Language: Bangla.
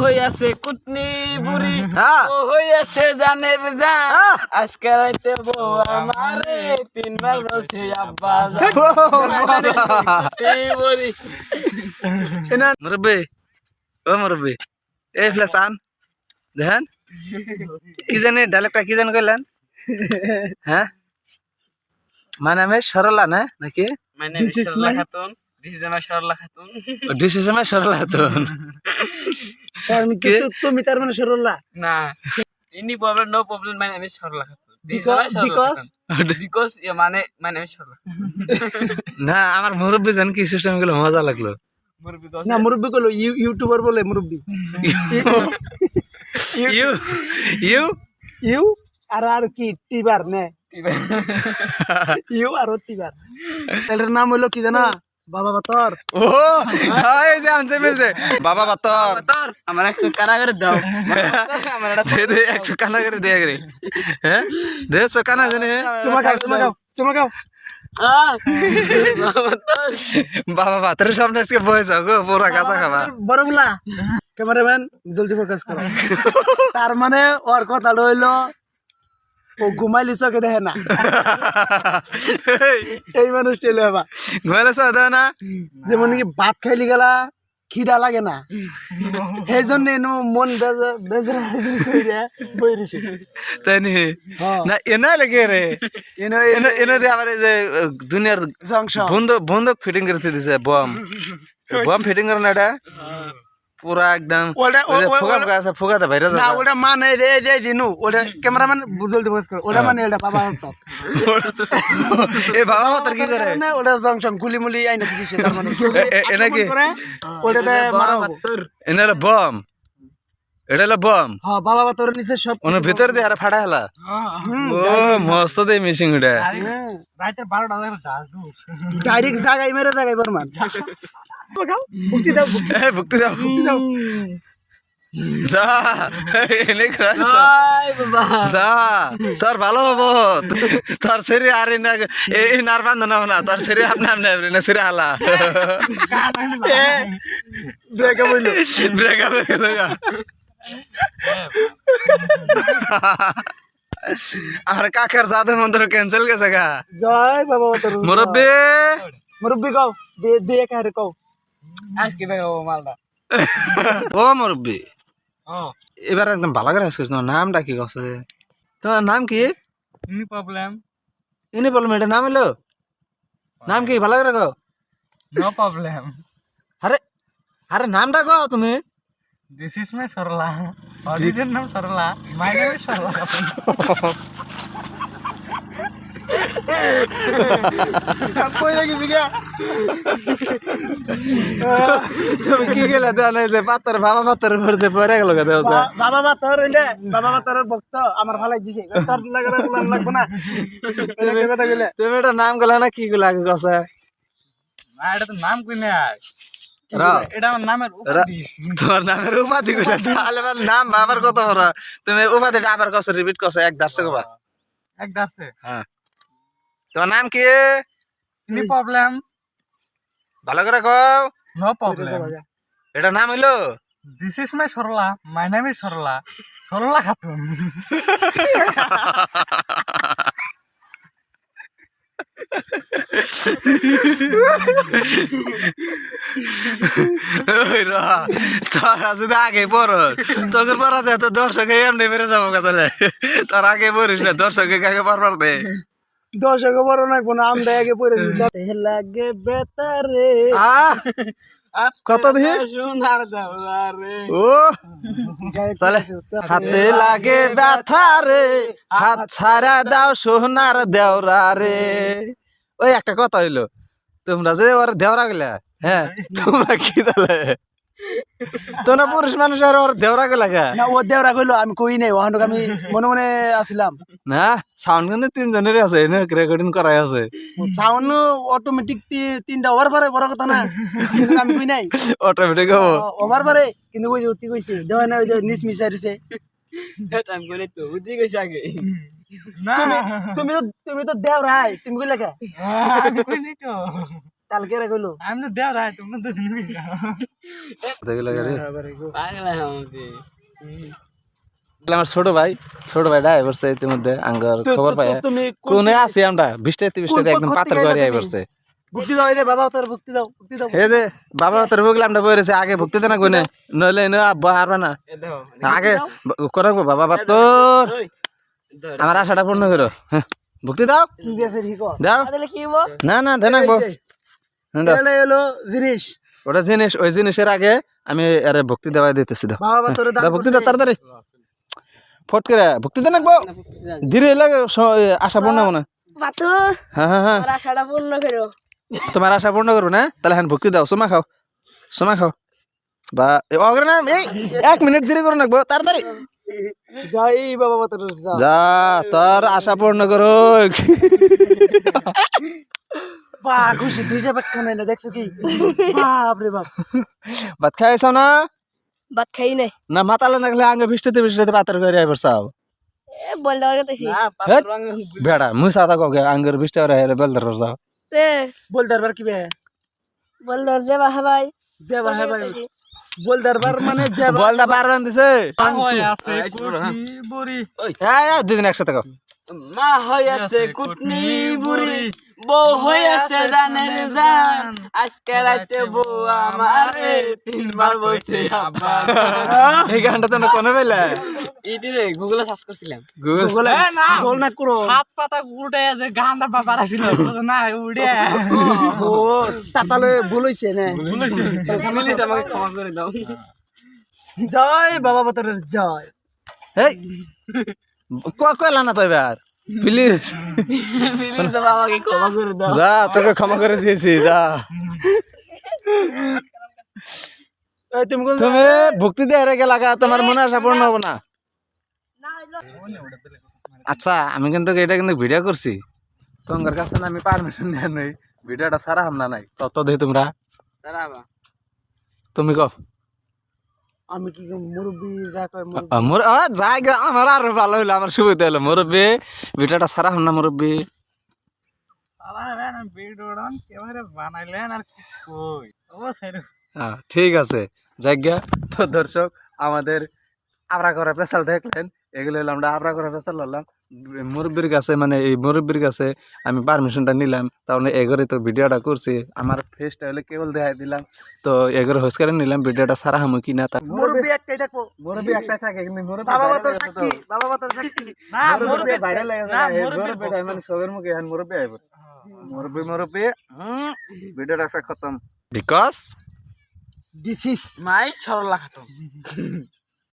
হইয়াছে কুটনি বুড়ি। হ্যাঁ। ও হইয়াছে জানের যা। হ্যাঁ। আজকে রাইতে বউ আমারে তিনবার বলছে আব্বা বুড়ি। মুরব্বী ও মুরব্বী এই ফ্লেস দেখেন কি জানি ডাইলেক্টটা কি জানি কইলেন? হ্যাঁ? মানে আমি সরলা না? নাকি? মানে Sarala Khatun this is my Sarala Khatun ডিসের সময় সরলা হাতুন কি? তুমি তার মানে সরলা। না এনি প্রবলেম নো প্রবলেম মানে আমি Sarala Khatun Because- because? Because মানে মানে আমি সরলা। না আমার মুরব্বী জান কি সিস্টেমগুলো মজা লাগল। মুরব্বি না মুরব্বী কলো ইউ- ইউটিউবার বলে মুরব্বী। ইউ ইউ ইউ আর আর কি টিবার নে। ইউ আর টিবার এটার নাম হলো কি জানা? বাবা বাতর। ও এই যে আনছে মিলছে বাবা বাতর। তোর আমার একশো দাও। আমার একটা দে একশো কানা করে দিয়ে গেলে হ্যাঁ? দে একশো কানা জানে। চুমা খাও চুমা খাও চুমা খাও। বাবা তোর বাবা বাতের সামনে আজকে বয়েছ গো পুরা কাঁচা খাবা। বড়গুলা ক্যামেরাম্যান জলদি ফোকাস করো। তার মানে ওর কথা হইল ও ঘুমাইলি চোখে দেখে না। এই মানুষটা হইল এবার। ঘুমাইলে চাও দেয় না? যেমন কি ভাত খাইলি গেলা খিদা লাগে না। সেই জন্য এনো মন তাই হ্যাঁ। না এনা লাগে রে। এনো এনে এনে দিয়ে আবার যে দুনিয়ার জংশন। বন্ধক বন্ধক ফিটিং করে দিছে বম। বম ফিটিং করে না এটা? পুরা একদম ফুকা ফুকা আছে ফুকাতে বাইরে না ওটা মানে রে রে দিনু ওটা ক্যামেরাম্যান জলদি ফোকাস করো ওটা মানে এটা বাবা হতো। এ বাবা মাতার কি করে? না ওটা জংশন গুলি মুলি আইনা দিছে তার মানে এটা কি? মারা বম। এটা হলো বম। হ্যাঁ বাবা বা তোর নিচে সব ওনার ভিতর দিয়ে আর ফাটা হলা। ও মস্ত দে মিশিং ডাইরেক্ট জায়গায় মেরে জায়গায় বরমান খাও দাও মুক্তি এ ভক্তি দাও। দাও। যা এনে যা তোর ভালো হব। তোর সেরি আর না এই নার বান্ধ না না তোর সেরি আপনি আপনি না সেরি হালা। ব্রেকআপ হইল। ব্রেকআপ হয়ে গেল গা। আর কাকের জাদু মন্ত্র ক্যান্সেল গেছে গা জয় বাবা বা তোর মুরব্বী মুরব্বি কও দে দে কারে কও আজকে দেখাবো মালটা ও মুরব্বী এবার একদম ভালো করে আসছিস তোমার নামটা কি কছে তোমার নাম কি নি প্রবলেম ইনি বললাম এটা নাম এলো নাম কি ভালো করে কও নো প্রবলেম আরে আরে নামটা কও তুমি this is my Sarala origin নাম Sarala my name is Sarala কই লাগি বিগা তুমি কি গেলে দেওয়া নাই যে পাত্তর বাবা পাত্তর উপর যে পরে গেল গা দেওয়া যায়। বাবা বা তোর হইলে বাবা বা তোর ভক্ত আমার ভালাই দিছে তোর লাগা লাগবো না এটা কথা কইলে তুমি এটা নাম গলা না কি গুলা আগে কছে না এটা তো নাম কই তোমার নামের উপাধি গুলা তাহলে নাম বাবার কত বড়। তুমি উপাধিটা আবার কছে রিপিট কছে এক দার্শক কবা এক দাসে হ্যাঁ। তোমার নাম কি? নি প্রবলেম ভালো করে কও। নো প্রবলেম এটা নাম হইল? This is my Sarala my name is Sarala Sarala Khatun ওই র তোরা যদি আগে পড় তোকে পড়াতে তো দর্শকে এমনি মেরে যাব কাতালে তোর আগে পড়িস না দর্শকে কাকে পড়বার দে? দর্শক বড় না কোন আম দেয়াকে পড়ে লাগে বেতারে। কত দিয়ে? সোনার দাওলা রে। ও! তাহলে হাতে লাগে ব্যথা রে হাত ছাড়া দাও সোনার দেওরা রে। ওই একটা কথা হইল তোমরা যে ওর দেওরা গেলা হ্যাঁ তোমরা কি তাহলে? তোমরা পুরুষ মানুষ আর ওর দেওরা গেলা ও দেওরা কইলো আমি কই নাই আমি মনে মনে আছিলাম। না সাউন্ড কিন্তু তিনজনেরই আছে রেকর্ডিং করাই আছে। সাউন্ড অটোমেটিক তিনটা ওভার পারে বড় কথা না। আমি কই নাই। অটোমেটিক হব। ওভার পারে কিন্তু ওই যে কইছে দেওয়া না ওই যে নিস মিসাইছে টাইম করে তো বুঝি গেছে আগে। না। তুমি তুমি তো তুমি তো দেওরাই তুমি কইলা কে? আমি কই নাই তো কালকে রে কইলো? আমি তো দেও রায় তুমি তো শুনে গেছো। দেখলে রে? পাগলা আমাকে। আমার ছোট ভাই ছোট ভাইটা এবারছে ইতিমধ্যে আঙ্গার খবর পাই তুমি কোনে আছি আমরা? বৃষ্টিতে বৃষ্টিতে একদম থেকে করে তুমি? আইবারছে ভক্তি দাও এই বাবা তোর ভক্তি দাও ভক্তি দাও এই যে বাবা তোর বগলে আমরা বইরেছে আগে ভক্তি দেনা কোনে নইলে ন আব্বা হারবা না। আগে বাবা তোর। আমার আশাটা পূর্ণ করো। হ্যাঁ, ভক্তি দাও। কি গেছে ঠিক দাও। তাহলে কি হব না না দেনাকবো এলে জিনিস। ওটা জিনিস ওই জিনিসের আগে আমি আরে ভক্তি দেওয়া দিতেছি দাও। বাবা তোর দাও ভক্তি দাও তাড়াতাড়ি। ফট করে ভক্তি দেন ধীরে লাগে আশা পূর্ণ মনে বাতু হ্যাঁ হ্যাঁ হ্যাঁ। আশাটা পূর্ণ করো। তোমার আশা পূর্ণ করব না? তাহলে হ্যাঁ ভক্তি দাও সময় খাও সময় খাও। বা এ, অগ্রে না এই এক মিনিট ধীরে করে রাখব তাড়াতাড়ি। যাই বা যা যা তোর আশা পূর্ণ করো ভাত খাইছ না? ভাত খাই নাই। না মাতালে পাতর করে আইবার বল বেড়া মুই সাদা কগে আঙ্গুর বৃষ্টি করে বেল ধর যাও। তে বল দরবার কি বে বল দেওয়ার যে বাহা ভাই। যে ভাই। ভাই বল দরবার মানে যে বল দা পারবেন দিছে হয়ে আছে আইসি বড়, হ্যাঁ। হ্যাঁ হ্যাঁ দুদিন একসাথে খাও মা হইয়াছে কুটনি বুড়ি। বউ হইয়াছে জানের জান। আজকে রাতে বউ আমারে তিনবার বলছে আব্বা এই গানটা তো কোনে পেলে এইটি রে গুগলে সার্চ করছিলাম। গুগল না। গোল না করো। সাত পাতা উল্টে যে গানটা বাবার আসিল না উড়ে। ও তাতালে ভুল হইছে না। প্লিজ আমাকে ক্ষমা করে দাও। জয় বাবা বা জয়। এই কয়লা না তো এবার? প্লিজ প্লিজ আমাকে ক্ষমা করে দাও। যা তোকে ক্ষমা করে দিয়েছি যা। তুমি ভক্তি দিয়ে হেরে গেলা তোমার মনে আশা পূর্ণ হব না। আচ্ছা আমি কিন্তু এটা কিন্তু ভিডিও করছি। তোমার কাছে না আমি পারমিশন নিয়ে নই। ভিডিওটা সারা হামনা নাই। তত দেই তোমরা। তুমি কো আমি কি মুরব্বি যা কয় মুরব্বি। মোর আ, যাই আমার আর ভালো হইল আমার সুবিধা হলো মুরব্বী ভিডিওটা সারা হামনা মুরব্বী। ঠিক আছে। জায়গা তো দর্শক আমাদের আবরা করা পেশাল দেখলেন। এগুলো হলো আমরা আবরা করা হলাম মুরব্বীর কাছে মানে এই মুরব্বীর কাছে আমি পারমিশনটা নিলাম তাহলে এগরে তো ভিডিওটা করছি। আমার ফেসটা হলে কেবল দেখাই দিলাম। তো এগরে হোস করে নিলাম ভিডিওটা সারা হামু কিনা তা। মুরব্বি একটাই ডাকবো মুরব্বী একটাই থাকে কিন্তু বাবা বা তোর সাক্ষী বাবা বা তোর সাক্ষী। না মুরব্বি ভাইরাল না, মুরব্বি মানে সবের মুখে মুরব্বী আইব। মুরব্বী মুরব্বী ভিডিওটা খতম। Because this is my Sarala Khatun